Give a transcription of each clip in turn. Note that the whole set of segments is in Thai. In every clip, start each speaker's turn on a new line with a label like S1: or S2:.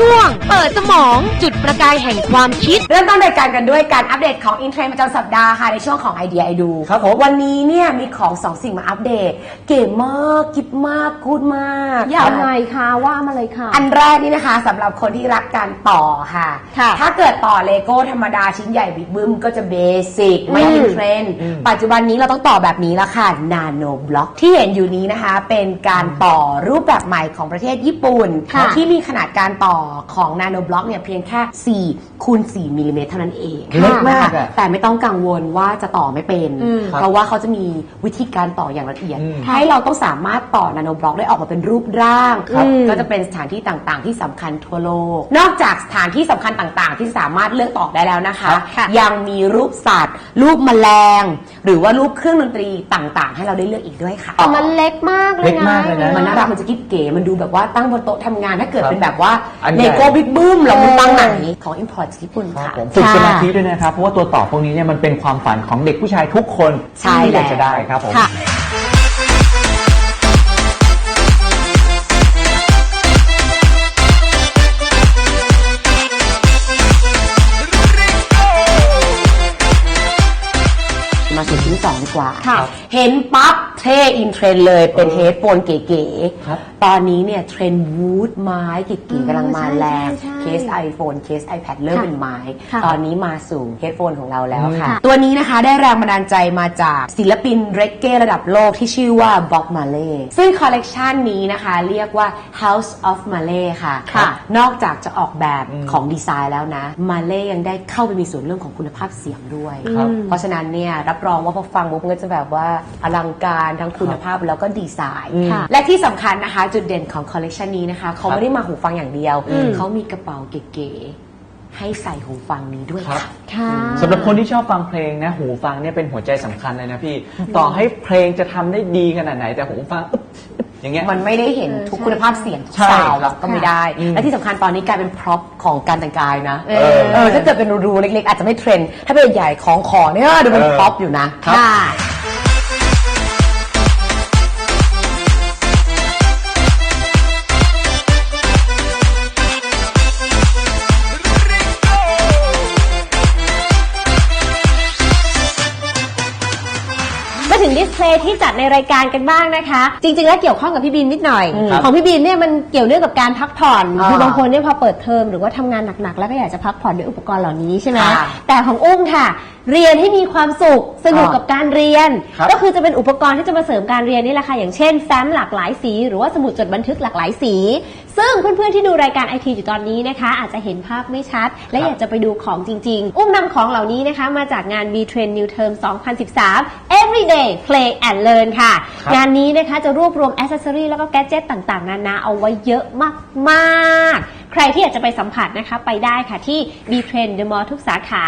S1: ช่วง เปิดสมองจุดประกายแห่งความคิด
S2: เริ่มต้นรายการกันด้วยการอัปเดตของอินเทรนด์ประจำสัปดาห์ค่ะในช่วงของไอเดียไอดู
S3: ครับผม
S2: วันนี้เนี่ยมีของสองสิ่งมาอัปเดต เก๋มากกิบมากกูดมาก
S4: ยังไงคะว่ามาเลยค่ะ
S2: อันแรกนี่นะคะสำหรับคนที่รักการต่อค่ะ
S4: ค่ะ
S2: ถ้าเกิดต่อเลโก้ธรรมดาชิ้นใหญ่บิ๊กบึ้มก็จะเบสิกไม่
S4: อืม
S2: อินเทรนด์ปัจจุบันนี้เราต้องต่อแบบนี้แล้วค่ะนาโนบล็อกที่เห็นอยู่นี้นะคะ เป็นการต่อรูปแบบใหม่ของประเทศญี่ปุ่น
S4: ค่ะ
S2: ที่มีขนาดการต่อของนาโนบล็อกเนี่ยเพียงแค่4คูณ4มิลลิเมตรเท่านั้นเอง
S3: เล็กมาก
S2: นะคะ
S3: อะ
S2: แต่ไม่ต้องกังวลว่าจะต่อไม่เป็น
S4: อืม
S2: เพราะว่าเขาจะมีวิธีการต่ออย่างละเอียด
S3: อืม
S2: ให้เราต้องสามารถต่อนาโนบล็อกได้ออกมาเป็นรูปร่าง
S4: ครับ
S2: ก็จะเป็นสถานที่ต่างๆ ที่สำคัญทั่วโลก นอกจากสถานที่สำคัญต่างๆ ที่สามารถเลือกต่อได้แล้วนะคะ
S4: ค่ะ
S2: ยังมีรูปสัตว์ รูปแมลง หรือว่ารูปเครื่องดนตรีต่างๆ ให้เราได้เลือกอีกด้วยค่ะ
S4: แต่มันเล็กมากเลยนะ
S3: เล็กมากเลยนะ
S2: มันน่ารักมันจะกิ๊บเก๋มันดูแบบว่าตั้งบนโต๊ะทำงานถ้าเกิด
S3: ครับ
S2: เป็นแบบว่า
S3: อันใหญ่
S2: เลโก้บิ๊กบึ้มเรามันตั้งไหน
S4: เออ
S2: ของ import จากญี่ปุ่น
S3: ครับ
S2: ค่ะ
S3: ผมฝึกสมาธิด้วยนะครับ เพราะว่าตัวต่อพวกนี้เนี่ยมันเป็นความฝันของเด็กผู้ชายทุกคน
S2: ใช่
S3: ที่อยาก
S2: แล้ว
S3: จะได้ครับผม
S4: ค่ะ
S2: มาสู่ชิ้นสองดีกว่า
S4: ค่ะ
S2: เห็นปั๊บเท่อินเทรนด์เลยเป็นเฮดโฟนเก๋
S3: ครับ
S2: ๆ ตอนนี้เนี่ยเทรนด์วูดไม้เก๋ๆกำลังมาแรง
S4: ใช่ใช่
S2: เคส iPhone เคส iPad เริ่ม
S4: ค่ะ
S2: เป็นไม้
S4: ค่ะ
S2: ตอนนี้มาสู่เฮดโฟนของเราแล้วค่ะ
S4: ค่ะ
S2: ตัวนี้นะคะได้แรงบันดาลใจมาจากศิลปินเรกเก้ระดับโลกที่ชื่อว่า Bob Marley ซึ่งคอลเลกชันนี้นะคะเรียกว่า House of Marley ค่ะ
S4: ค่ะ
S2: นอกจากจะออกแบบของดีไซน์แล้วนะ Marley ยังได้เข้าไปมีส่วนเรื่องของคุณภาพเสียงด้วย
S3: ครับ
S2: เพราะฉะนั้นเนี่ยรับรองว่าพอฟังปุ๊บมันก็จะแบบว่าอลังการทั้งคุณภาพแล้วก็ดีไซน์
S4: ค่ะ
S2: และที่สำคัญนะคะจุดเด่นของคอลเลกชันนี้นะคะ เขาไม่ได้มาหูฟังอย่างเดียว
S4: อืม
S2: เขามีกระเป๋าเก๋ๆให้ใส่หูฟังนี้ด้วย
S3: ครับ
S2: ค่ะ
S4: ค่ะ
S3: สำหรับคนที่ชอบฟังเพลงนะ หูฟังเนี่ยเป็นหัวใจสำคัญเลยนะพี่ ต่อให้เพลงจะทำได้ดีขนาดไหนแต่หูฟังอึ๊บอึ๊บอย่างเงี้ย
S2: มันไม่ได้เห็นทุก
S4: ใช่
S2: คุณภาพเสียงทุก
S3: ใช่
S2: สาว
S3: ครับ
S2: ก็ไม่ได้
S3: อืม
S2: และที่สำคัญตอนนี้กลายเป็นพร็อพของการแต่งกายนะ
S4: เออ
S2: เออถ้าเกิดเป็นรูๆเล็กๆ อาจจะไม่เทรนด์ถ้าเป็นใหญ่ๆของขอเนี่ยดูเป็น
S3: เออ
S2: พร็อพอยู่นะ
S4: ค่ะ 10 พลงที่จัดในรายการกันบ้างนะคะ จริง ๆ แล้วเกี่ยวข้องกับพี่บินนิดหน่อย
S3: ค
S4: ของพี่บินเนี่ยมันเกี่ยวเนื่องกับการพักผ่อนคือบางคนเนี่ยพอเปิดเทอมหรือว่าทำงานหนักๆ แล้วก็อยากจะพักผ่อนด้วยอุปกรณ์เหล่านี้ใช่ไหมแต่ของอุ้งค่ะ เรียนให้มีความสุขสนุก
S2: กั
S4: บการเรียนก็คือจะเป็นอุปกรณ์ที่จะมาเสริมการเรียนนี่แหละค่ะอย่างเช่นแฟ้มหลากหลายสี หรือว่าสมุดจดบันทึกหลากหลายสี ซึ่งเพื่อนๆที่ดูรายการไอทีอยู่ตอนนี้นะคะ อาจจะเห็นภาพไม่ชัด และอยากจะไปดูของจริง ๆ อุ้มนำของเหล่านี้นะคะ มาจากงาน B Train New Term 2013 Everyday Play and Learn ค่ะ
S3: ครับ
S4: งานนี้นะคะจะรวบรวมอ c เซ s ซอรีแล้วก็แกดเจิตต่างๆ นานาเอาไว้เยอะมากๆ ใครที่อยากจะไปสัมผัสนะคะ ไปได้ค่ะที่ B Trend The Mall ทุกสาขา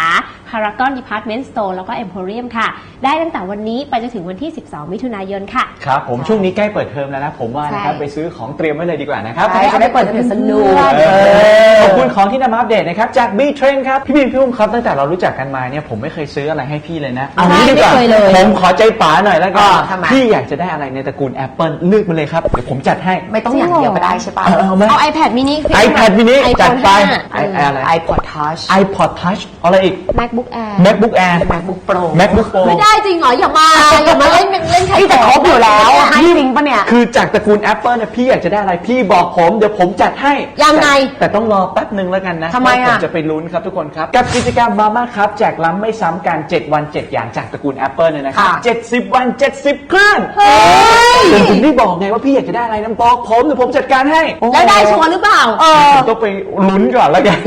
S4: Paragon Department Store แล้วก็ Emporium ค่ะ ได้ตั้งแต่วันนี้ไปจนถึงวันที่ 12 มิถุนายนค่ะ
S3: ครับ ผมช่วงนี้ใกล้เปิดเทอมแล้วนะ ผมว่านะครับ
S4: ใช่
S3: ไปซื้อของเตรียมไว้เลยดีกว่านะครับ
S2: ใช่จะได้เปิดจะเป็นสนุก
S3: เออขอบคุณของที่นำมาอัปเดตนะครับ จาก B Trend ครับ พี่บินพี่อุ้มครับ ตั้งแต่เรารู้จักกันมาเนี่ยผมไม่เคยซื้ออะไรให้พี่เลยนะเอางี้ดีกว่า
S4: ไม่เคยเลย
S3: ผมขอใจป๋าหน่อยแล้วกั
S2: อ่
S3: นา
S2: ทำไม
S3: พี่อยากจะได้อะไรในตระกูล Apple เลือกมาเลยครับ เดี๋ยวผมจัดให้
S2: ไม่ต้องอย่างเดียวก็ได้ใช่ปะ
S3: เอาเอาไหม
S4: เอา iPad mini
S3: iPad mini
S4: iPhone
S3: จัดไป
S4: 5
S3: ไอไออะไร
S2: iPod Touch
S3: iPod Touch อะไรอีก
S4: MacBook Air
S3: MacBook Air
S2: MacBook Pro
S3: MacBook Pro
S4: ไม่ได้จริงเหรอ อย่ามา อย่ามาเล่นเล่นใคร
S2: ที่แต่ครบอยู่แล้วให้จริงปะเนี่ย
S3: คือจากตระกูล Apple เนี่ยพี่อยากจะได้อะไร พี่บอกผม เดี๋ยวผมจัดให้
S4: ยังไง
S3: แต่แต่ต้องรอแป๊บหนึ่งแล้วกันนะ
S2: ทำไมอะ
S3: เพราผมจะไปลุ้นครับทุกคนครับ กับกิจกรรมมาม่าครับแจกล้ำไม่ซ้ำกัน 7 วัน 7 อย่างจากตระกูล Apple เนี่ยนะครับ
S2: ค่ะ
S3: 70วัน 70เครื่อง
S4: เฮ้ย
S3: ผมถึงได้บอกไงว่าพี่อยากจะได้อะไรนะบอกผมเดี๋ยวผมจัดการให้
S4: แล้วได้ชัวร์หรือเปล่า
S2: เออ
S3: ผมต้องไปลุ้นก่อนแล้วกัน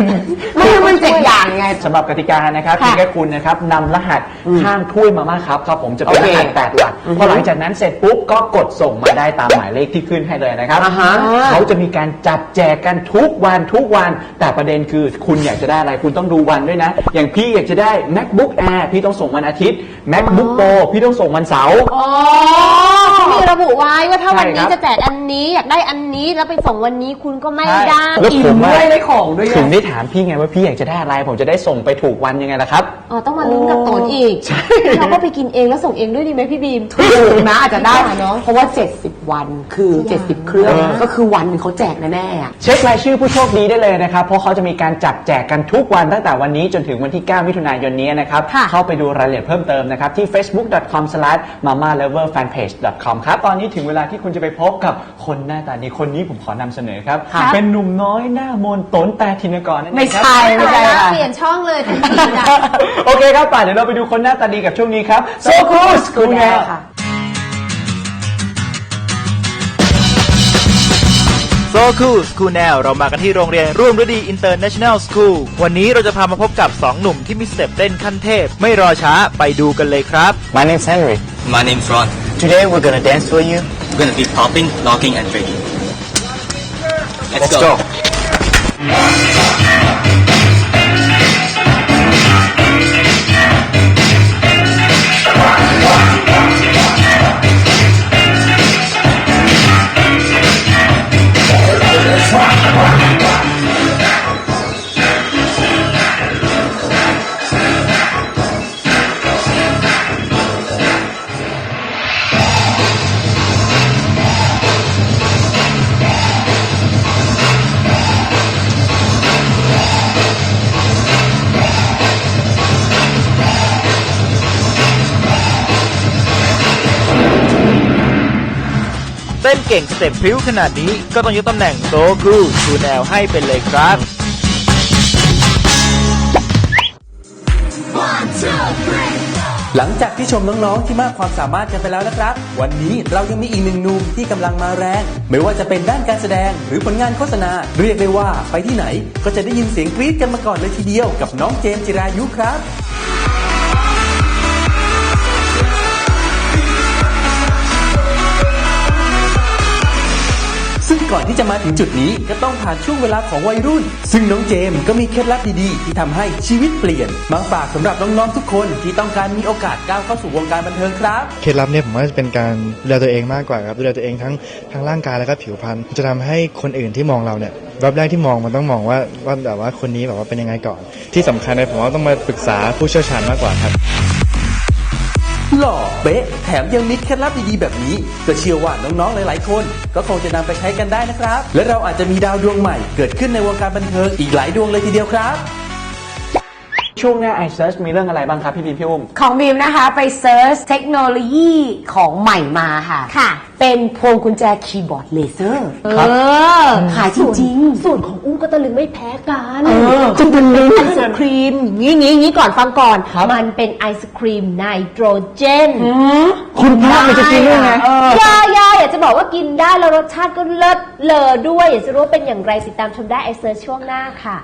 S2: ไม่ให้มันเจ็ดอย่างไง
S3: สำหรับกติกานะครับ
S4: ค่ะ
S3: เพียงแค่คุณนะครับนำรหัสข้างถ้วยมาม่าครับครับผมจะเป็น
S2: โอ
S3: ร
S2: เค
S3: หัสแปดหลักพอหลังจากนั้นเสร็จปุ๊บก็กดส่งมาได้ตามหมายเลขที่ขึ้นให้เลยนะครับ
S2: อ่าฮะ
S3: เขาจะมีการจับแจกกันทุกวันทุกวัน แต่ประเด็นคือคุณอยากจะได้อะไรคุณต้องดูวันด้วยนะ อย่างพี่อยากจะได้ macbook air พี่ต้องส่งวันอาทิตย์ macbook pro พี่ต้องส่งวันเสาร์
S4: อ๋อ เขามีระบุไว้ว่าถ้าวันนี้
S3: ใช่ครับ
S4: จะแจกอันนี้อยากได้อันนี้แล้วไปส่งวันนี้คุณก็ไม่
S3: ใช่
S4: ได้
S3: แล้ว
S2: อิ่
S3: ผมม
S2: ด้
S3: อะ
S2: วยได้ของด้วยไง
S3: ถึงได้ถามพี่ไงว่าพี่อยากจะได้อะไร ผมจะได้ส่งไปถูกวันยังไงล่ะครับครับ
S4: อ๋อต้องมาลุ้นกับโตนอีกเราก็ไปกินเองแล้วส่งเองด้วยดีไหมพี่บีม
S2: ถูกนะอาจจะได้เนาะเพราะว่า 70 วันคือ 70 เครื่อง
S3: เออ
S2: ก็คือวันหนึ่งเขาแจกแน่ๆอะ
S3: เช็ครายชื่อผู้โชคดีได้เลยนะครับ เพราะเขาจะมีการจับแจกกันทุกวันตั้งแต่วันนี้จนถึงวันที่ 9 มิถุนายนนี้นะครับ
S4: ค่ะ
S3: เข้าไปดูรายละเอียดเพิ่มเติมนะครับ ที่ facebook.com/mamaloverfanpage.com ครับ ตอนนี้ถึงเวลาที่คุณจะไปพบกับคนหน้าตาดีคนนี้ผมขอนำเสนอครับ
S2: ครับ
S3: เป็นหนุ่มน้อยหน้ามนต์ตนแต่ธินกรนั่นเอง
S2: ไม่
S3: ครับ
S2: ใช่ไม่ใช่ค่ะ
S4: เปลี่ยนช่องเลยทันทีนะ
S3: โอเคครับป่าเดี๋ยวเราไปดูคนหน้าตาดีกับช่วงนี้ครับ So Cool School Now
S2: ค่ะ
S5: โซคูสคูแนลเรามากันที่โรงเรียนร่วมฤดีอินเตอร์เนชั่นแนลสคูลวันนี้เราจะพามาพบกับ 2 หนุ่มที่มีสเต็ปเต้นขั้นเทพ ไม่รอช้าไปดูกันเลยครับ
S6: My name's Henry.
S7: My name's Ron.
S6: Today we're gonna dance for you.
S7: We're gonna be popping, locking, and breaking. Let's,
S6: Let's go.
S5: เต้นเก่งสเต็ปพริ้วขนาดนี้ก็ต้องยกตำแหน่งโซคูคูแนลให้เป็นเลยครับ
S8: หลังจากที่ชมน้องๆที่มากความสามารถกันไปแล้วนะครับ วันนี้เรายังมีอีกหนึ่งหนุ่มที่กำลังมาแรง ไม่ว่าจะเป็นด้านการแสดงหรือผลงานโฆษณา เรียกได้ว่าไปที่ไหน ก็จะได้ยินเสียงกรี๊ดกันมาก่อนเลยทีเดียวกับน้องเจมส์จิรายุครับ ซึ่งก่อนที่จะมาถึงจุดนี้ก็ต้องผ่านช่วงเวลาของวัยรุ่น ซึ่งน้องเจมส์ก็มีเคล็ดลับดีๆ ที่ทำให้ชีวิตเปลี่ยนมาฝากสำหรับน้องๆทุกคนที่ต้องการมีโอกาสก้าวเข้าสู่วงการบันเทิงครับ
S9: เคล็ดลับเนี่ยผมว่าจะเป็นการดูแลตัวเองมากกว่าครับดูแลตัวเองทั้งทั้งร่างกายแล้วก็ผิวพรรณจะทำให้คนอื่นที่มองเราเนี่ยแวบแรกที่มองมันต้องมองว่าว่าแบบว่าคนนี้แบบว่าเป็นยังไงก่อน ที่สำคัญเลยผมว่าต้องมาปรึกษาผู้เชี่ยวชาญมากกว่าครับ
S8: หล่อเป๊ะแถมยังมีเคล็ดลับดีๆแบบนี้ ก็เชื่อว่าน้องๆหลายๆคน ก็คงจะนำไปใช้กันได้นะครับ และเราอาจจะมีดาวดวงใหม่เกิดขึ้นในวงการบันเทิงอีกหลายดวงเลยทีเดียวครับ
S3: ช่วงหน้า i Search มีเรื่องอะไรบ้างครับพี่บีมพี่อุ้ม
S2: ของบีมนะคะไปเซิร์ชเทคโนโลยีของใหม่มาค่ะ
S4: ค่ะ
S2: เป็นพวงกุญแจคีย์บอร์ดเลเซอร์
S3: ครับ
S4: เออ
S2: ขายจริง
S4: สูตรของอุ้มก็ตะลึงไม่แพ้กัน
S2: เออ
S4: จะเป็นไอศครีมงี้งี้งี้ก่อนฟังก่อน
S3: ครับ
S4: มันเป็นไอศครีมไนโตรเจน
S3: คุณพระมันจะจริงด้วยไง
S4: ยายาอยากจะบอกว่ากินได้แล้วรสชาติก็เลิศเลอด้วย อยากจะรู้ว่าเป็นอย่างไรติดตามชมได้ไอเซอร์ช่วงหน้าค่ะ